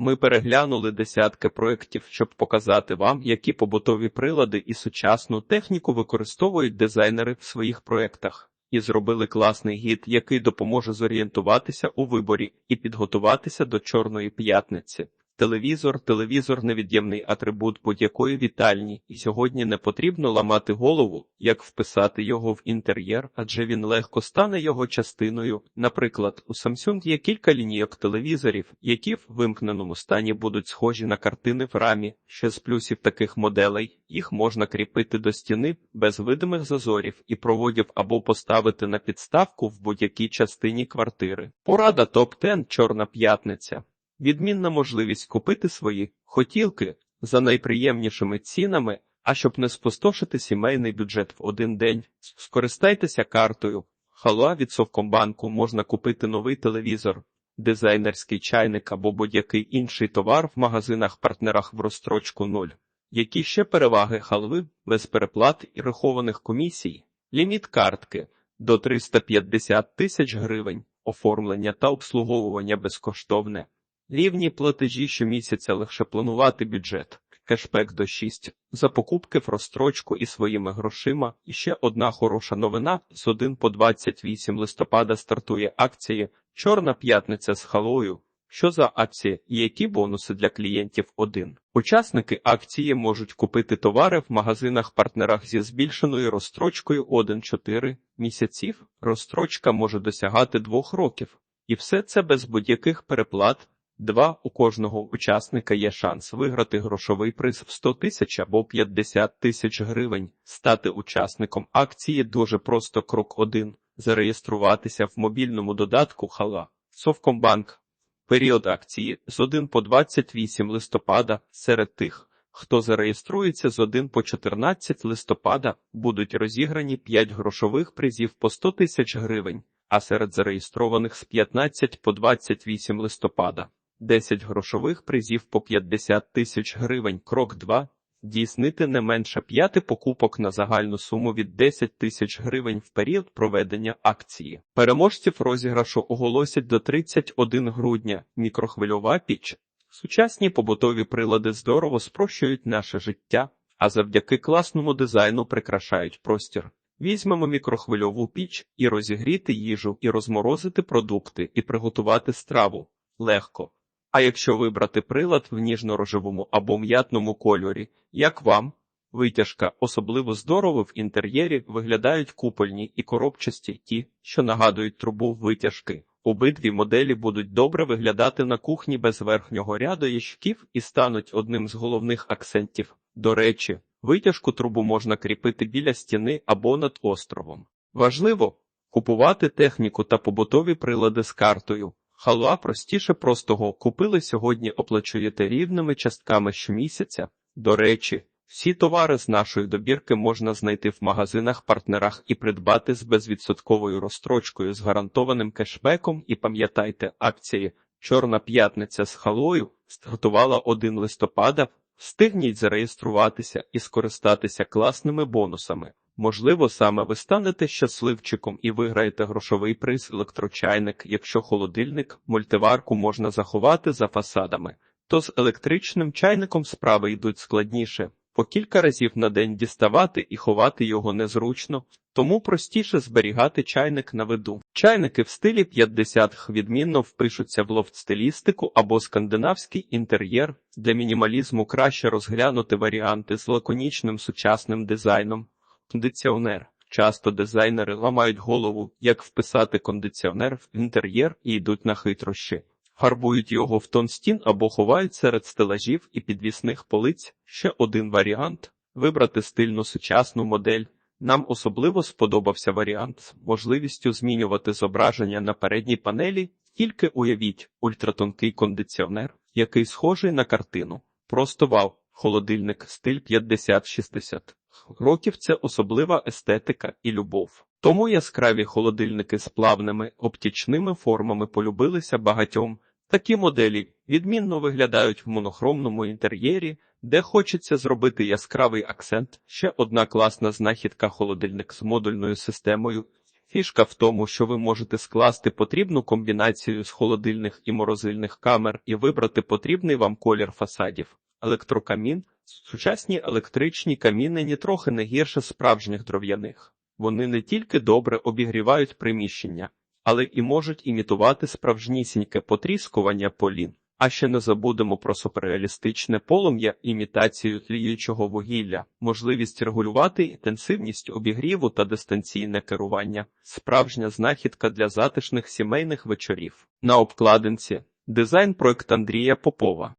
Ми переглянули десятки проєктів, щоб показати вам, які побутові прилади і сучасну техніку використовують дизайнери в своїх проєктах. І зробили класний гід, який допоможе зорієнтуватися у виборі і підготуватися до Чорної п'ятниці. Телевізор, телевізор невід'ємний атрибут будь-якої вітальні, і сьогодні не потрібно ламати голову, як вписати його в інтер'єр, адже він легко стане його частиною. Наприклад, у Samsung є кілька лінійок телевізорів, які в вимкненому стані будуть схожі на картини в рамі. Ще з плюсів таких моделей їх можна кріпити до стіни без видимих зазорів і проводів або поставити на підставку в будь-якій частині квартири. Порада топ-10 Чорна п'ятниця. Відмінна можливість купити свої хотілки за найприємнішими цінами, а щоб не спустошити сімейний бюджет в один день, скористайтеся картою. Халуа від Совкомбанку можна купити новий телевізор, дизайнерський чайник або будь-який інший товар в магазинах-партнерах в розстрочку 0. Які ще переваги халви без переплат і рахованих комісій? Ліміт картки до 350 тисяч гривень, оформлення та обслуговування безкоштовне. Рівні платежі щомісяця легше планувати бюджет, кешбек до 6, за покупки в розстрочку і своїми грошима. І ще одна хороша новина: з 1 по 28 листопада стартує акції Чорна п'ятниця з халою. Що за акції і які бонуси для клієнтів 1? Учасники акції можуть купити товари в магазинах-партнерах зі збільшеною розстрочкою 1-4 місяців. Розстрочка може досягати 2 років. І все це без будь-яких переплат. Два у кожного учасника є шанс виграти грошовий приз в 100 тисяч або 50 тисяч гривень. Стати учасником акції дуже просто крок 1. Зареєструватися в мобільному додатку Хала. Совкомбанк. Період акції з 1 по 28 листопада серед тих, хто зареєструється з 1 по 14 листопада, будуть розіграні 5 грошових призів по 100 тисяч гривень, а серед зареєстрованих з 15 по 28 листопада 10 грошових призів по 50 тисяч гривень. Крок 2. Дійснити не менше 5 покупок на загальну суму від 10 тисяч гривень в період проведення акції. Переможців розіграшу оголосять до 31 грудня. Мікрохвильова піч. Сучасні побутові прилади здорово спрощують наше життя, а завдяки класному дизайну прикрашають простір. Візьмемо мікрохвильову піч і розігріти їжу, і розморозити продукти, і приготувати страву. Легко. А якщо вибрати прилад в ніжно-рожевому або м'ятному кольорі, як вам? Витяжка, особливо здорово в інтер'єрі виглядають купольні і коробчасті ті, що нагадують трубу витяжки. Обидві моделі будуть добре виглядати на кухні без верхнього ряду ящиків і стануть одним з головних акцентів. До речі, витяжку трубу можна кріпити біля стіни або над островом. Важливо купувати техніку та побутові прилади з картою. Халуа простіше простого купили сьогодні, оплачуєте рівними частками щомісяця. До речі, всі товари з нашої добірки можна знайти в магазинах-партнерах і придбати з безвідсотковою розстрочкою з гарантованим кешбеком. І пам'ятайте, акції Чорна п'ятниця з халою стартувала 1 листопада. Встигніть зареєструватися і скористатися класними бонусами. Можливо, саме ви станете щасливчиком і виграєте грошовий приз електрочайник, якщо холодильник, мультиварку можна заховати за фасадами, то з електричним чайником справи йдуть складніше. По кілька разів на день діставати і ховати його незручно, тому простіше зберігати чайник на виду. Чайники в стилі 50-х відмінно впишуться в лофт-стилістику або скандинавський інтер'єр. Для мінімалізму краще розглянути варіанти з лаконічним сучасним дизайном. Кондиціонер. Часто дизайнери ламають голову, як вписати кондиціонер в інтер'єр і йдуть на хитрощі. Фарбують його в тон стін або ховають серед стелажів і підвісних полиць. Ще один варіант вибрати стильну сучасну модель. Нам особливо сподобався варіант з можливістю змінювати зображення на передній панелі, тільки уявіть ультратонкий кондиціонер, який схожий на картину. Просто вау, холодильник стиль 50-60 років це особлива естетика і любов. Тому яскраві холодильники з плавними оптічними формами полюбилися багатьом. Такі моделі відмінно виглядають в монохромному інтер'єрі, де хочеться зробити яскравий акцент. Ще одна класна знахідка холодильник з модульною системою, Фішка в тому, що ви можете скласти потрібну комбінацію з холодильних і морозильних камер і вибрати потрібний вам колір фасадів. Електрокамін сучасні електричні каміни нітрохи не гірше справжніх дров'яних. Вони не тільки добре обігрівають приміщення, але і можуть імітувати справжнісіньке потріскування полін. А ще не забудемо про суперреалістичне полум'я, імітацію тліючого вугілля, можливість регулювати інтенсивність обігріву та дистанційне керування, справжня знахідка для затишних сімейних вечорів. На обкладинці дизайн проект Андрія Попова.